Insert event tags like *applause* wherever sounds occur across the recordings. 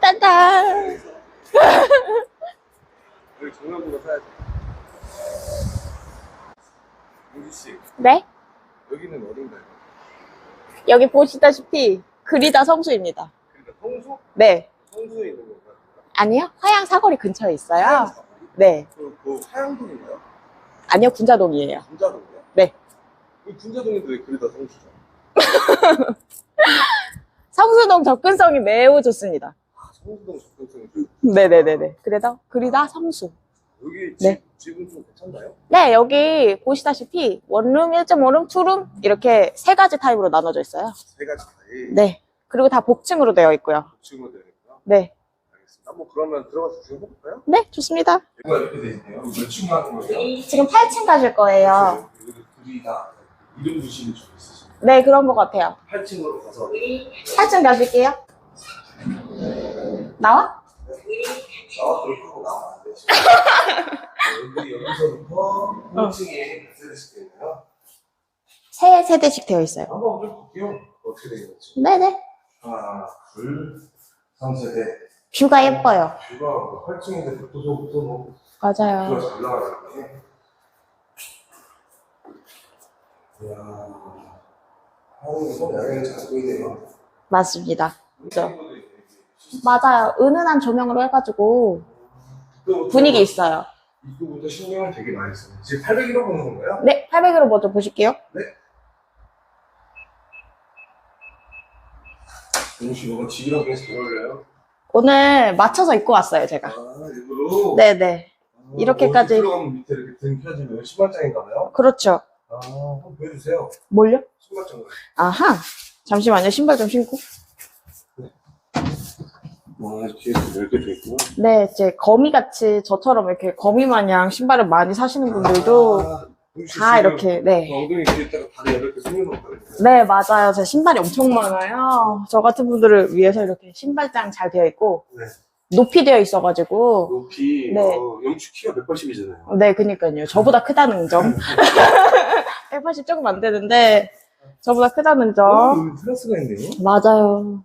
따단. 여기 정면보고 사야지. 윤지 씨, 네? 여기는 어딘가요? 여기 보시다시피 그리다 성수입니다. 그러니까 성수? 네. 성수에 있는 건가요? 아니요. 화양 사거리 근처에 있어요. 네. 그, 그 하양동인가요? 아니요. 군자동이에요. 군자동이요? 네. 그 군자동인데 왜 그러다 성수죠? *laughs* 성수동 접근성이 매우 좋습니다. 아, 성수동 접근성이 좀 네네네네. 그래서 그리다 성수. 여기 집, 네. 집은 좀 괜찮나요? 네, 여기 보시다시피 원룸, 1.5룸, 투룸 이렇게 세 가지 타입으로 나눠져 있어요. 세 가지 다이 네. 그리고 다 복층으로 되어 있고요. 복층으로 되어 있고요. 네. 알겠습니다. 한번 그러면 들어가서 구경해볼까요? 네, 좋습니다. 여기가 이렇게 돼 있네요. 몇 층 하는 거예요? 지금 8층 가실 거예요. 여기 둘이 다 이름 주시는 좀 있으시죠? 네, 그런 것 같아요. 8층으로 가서 8층 가실게요. 나와? 나와 그렇고 나와 안 되지. 여기 여기서부터 1층에 세대씩 되어 있네요. 세 세대씩 되어 있어요. 한번 좀 볼게요. 어떻게 되는지. 네네. 하나, 둘, 3세대. 뷰가 예뻐요. 뷰가 8층인데 복도서부터 뭐 맞아요. 뷰가 잘 나가네. 이야. 하늘에서 야경이 잘 보이네요. 맞습니다. 맞아요. 은은한 조명으로 해가지고 분위기 있어요. 입구부터 신경을 되게 많이 써요. 지금 800이라고 보는 건가요? 네, 800으로 먼저 보실게요. 동씨 뭐가 지기랑 잘 어울려요. 오늘 맞춰서 입고 왔어요, 제가. 아, 일부러? 네네. 아, 이렇게까지. 들어가면 밑에 이렇게 등 펴지면 신발장인가 봐요? 그렇죠. 아, 한번 보여주세요. 뭘요? 신발장을. 아하. 잠시만요. 신발 좀 신고. 와, 이렇게 넓게 돼 있구나. 네, 이제 거미같이 저처럼 이렇게 거미 마냥 신발을 많이 사시는 분들도 아, 다 지금 이렇게, 네. 엉덩이 뒤에 있다가 다리 이렇게 숨겨놓거든요. 네, 맞아요. 제 신발이 엄청 많아요. 저 같은 분들을 위해서 이렇게 신발장 잘 되어 있고, 네. 높이 되어 있어가지고, 높이, 네. 어, 영축 키가 180이잖아요. 네, 그니까요. 저보다 크다는 점. *laughs* 180 조금 안 되는데, 저보다 크다는 어, 점. 여기 테라스가 있네요. 맞아요.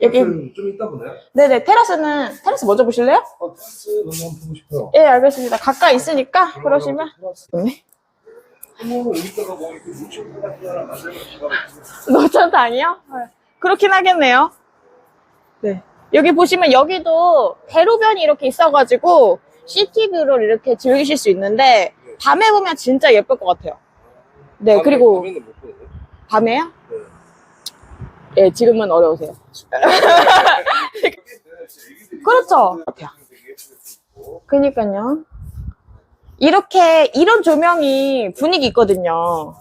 여기- 테라스는 좀 이따 보나요? 네네, 테라스는, 테라스 먼저 보실래요? 어, 테라스 너무 한번 보고 싶어요. 예, 알겠습니다. 가까이 있으니까, 그러시면. 테라스. 네. 어머, 여기다가 뭐 이렇게 물총 같은 거 하나 만들면 기가 막히네. 노천탕이요? 그렇긴 하겠네요. 네. 여기 보시면 여기도 대로변이 이렇게 있어가지고 시티뷰를 이렇게 즐기실 수 있는데 밤에 보면 진짜 예쁠 것 같아요. 네, 밤에- 그리고 밤에는 못 보거든요. 밤에요? 네. 예, 지금은 어려우세요. *laughs* 그렇죠. 그니까요. 이렇게 이런 조명이 분위기 있거든요.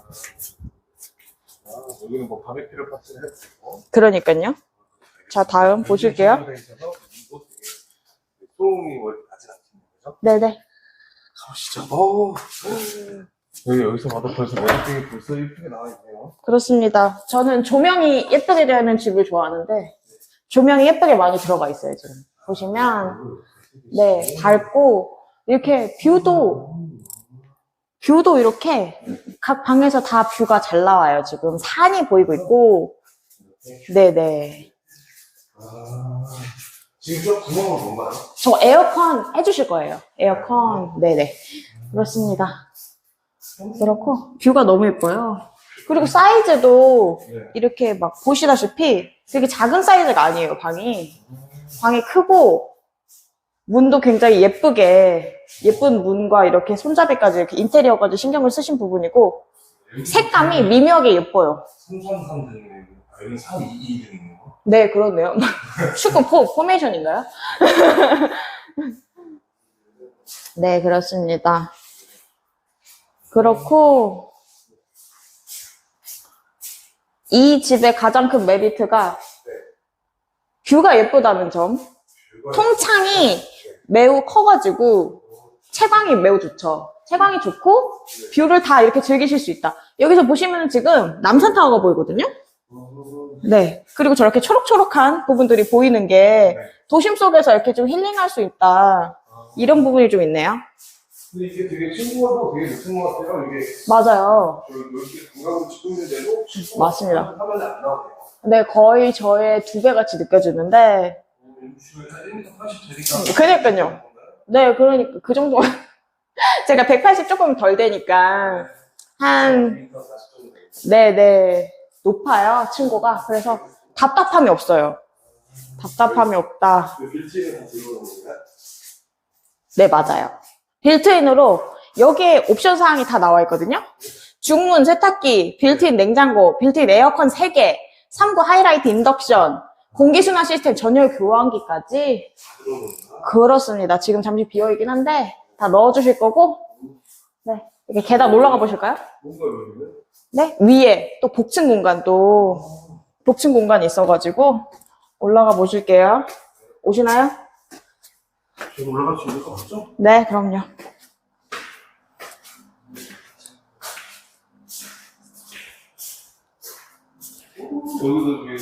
아, 여기는 뭐 바베큐를 파티를 되고. 그러니까요. 자, 다음 보실게요. 소음이 뭐 나진 않겠네요. 네네. 가보시죠. 어. 여기 여기서 봐도 벌써 머리띠이 벌써 예쁘게 나와 있네요. 그렇습니다. 저는 조명이 예쁘게 되는 집을 좋아하는데 조명이 예쁘게 많이 들어가 있어요 지금 보시면 네 밝고 이렇게 뷰도 뷰도 이렇게 각 방에서 다 뷰가 잘 나와요 지금 산이 보이고 있고 네네 아, 지금 저 구멍은 뭔가요? 저 에어컨 해주실 거예요 에어컨 네네 그렇습니다 그렇고 뷰가 너무 예뻐요 그리고 사이즈도 네. 이렇게 막 보시다시피 되게 작은 사이즈가 아니에요, 방이. 방이 크고, 문도 굉장히 예쁘게, 예쁜 문과 이렇게 손잡이까지 이렇게 인테리어까지 신경을 쓰신 부분이고, 색감이 미묘하게 예뻐요. 333등이네요. 아, 여기 322등이네요. 네, 그렇네요. *laughs* 축구 포, 포메이션인가요? *laughs* 네, 그렇습니다. 그렇고, 이 집의 가장 큰 메리트가 뷰가 예쁘다는 점. 통창이 매우 커가지고 채광이 매우 좋죠. 채광이 좋고 뷰를 다 이렇게 즐기실 수 있다. 여기서 보시면 지금 남산타워가 보이거든요. 네. 그리고 저렇게 초록초록한 부분들이 보이는 게 도심 속에서 이렇게 좀 힐링할 수 있다. 이런 부분이 좀 있네요. 근데 이게 되게 친구가도 되게 높은 것 같아요. 이게 맞아요. 저 이렇게 공간을 찍고 있는데도 맞습니다. 화면이 안 나오네요. 근데 거의 저의 두 배 같이 느껴지는데, 지금 한 1m 80 되니까. 그러니까요. 네, 그러니까 그 정도. *laughs* 제가 180 조금 덜 되니까, 한, 1m 40 정도. 네 네, 높아요, 친구가. 그래서 답답함이 없어요. 답답함이 없다. 네, 맞아요. 빌트인으로 여기에 옵션 사항이 다 나와 있거든요. 중문 세탁기, 빌트인 냉장고, 빌트인 에어컨 3개, 3구 하이라이트 인덕션, 공기순환 시스템 전열 교환기까지. 그렇습니다. 지금 잠시 비어있긴 한데 다 넣어주실 거고 네 이렇게 계단 올라가 보실까요? 뭔가 여기는? 네 위에 또 복층 공간도 복층 공간이 있어가지고 올라가 보실게요. 오시나요? 지금 올라갈 수 있는 거 맞죠? 네 그럼요. 여기도 되게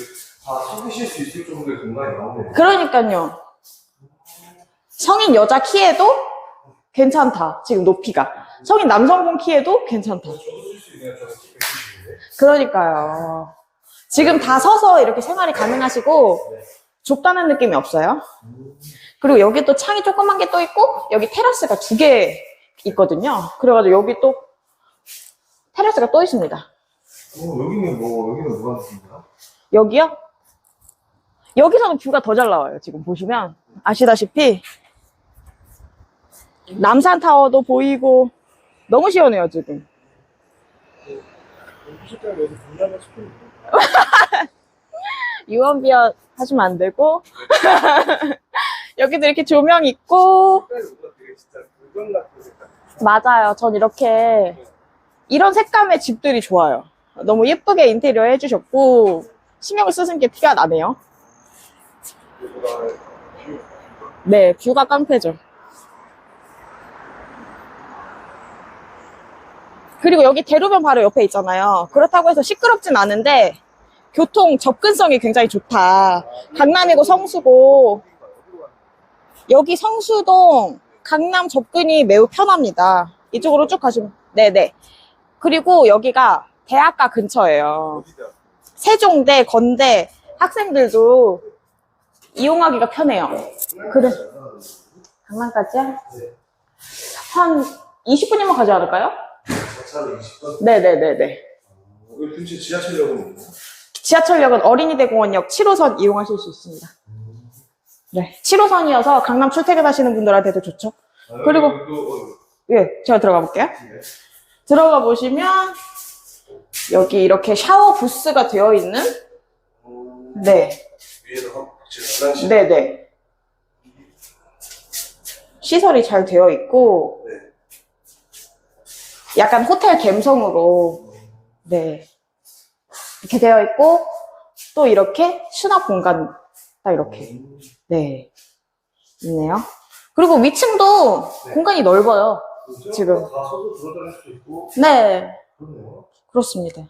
다 찾으실 수 있을 정도의 공간이 나오네요. 그러니까요. 성인 여자 키에도 괜찮다. 지금 높이가. 성인 남성분 키에도 괜찮다. 저도 쓸수 있네요. 저는 190인데. 그러니까요. 지금 다 서서 이렇게 생활이 가능하시고 좁다는 느낌이 없어요. 그리고 여기 또 창이 조그만 게 또 있고 여기 테라스가 두 개 있거든요. 그래가지고 여기 또 테라스가 또 있습니다. 어, 여기는 뭐, 여기는 뭐가 있습니까? 여기요? 여기서는 뷰가 더 잘 나와요. 지금 보시면 아시다시피 남산타워도 보이고 너무 시원해요 지금. *laughs* 유언비어 하시면 안 되고 *laughs* 여기도 이렇게 조명 있고. 맞아요. 전 이렇게 이런 색감의 집들이 좋아요. 너무 예쁘게 인테리어 해주셨고 신경을 쓰신 게 티가 나네요. 뷰. 네, 뷰가 깡패죠. 그리고 여기 대로변 바로 옆에 있잖아요. 그렇다고 해서 시끄럽진 않은데 교통 접근성이 굉장히 좋다. 강남이고 성수고 여기 성수동 강남 접근이 매우 편합니다. 이쪽으로 쭉 가시면 네네. 그리고 여기가 대학가 근처예요. 세종대, 건대 학생들도 이용하기가 편해요. 그래. 강남까지요? 네. 한 20분이면 가지 않을까요? 차로 20분? 네네네네. 여기 근처 지하철역은 있나요? 지하철역은 어린이대공원역 7호선 이용하실 수 있습니다. 네. 7호선이어서 강남 출퇴근하시는 분들한테도 좋죠. 아, 그리고- 또, 어, 예, 제가 들어가 볼게요. 네. 들어가 보시면 여기 이렇게 샤워 부스가 되어 있는 음, 네, 화장실. 네네. 시설이 잘 되어 있고 네. 약간 호텔 감성으로 네 이렇게 되어 있고 또 이렇게 수납 공간 딱 이렇게 음, 네 있네요. 그리고 위층도 네. 공간이 넓어요. 그렇죠? 지금. 다 서서 돌아다닐 수 있고. 네. 그렇습니다.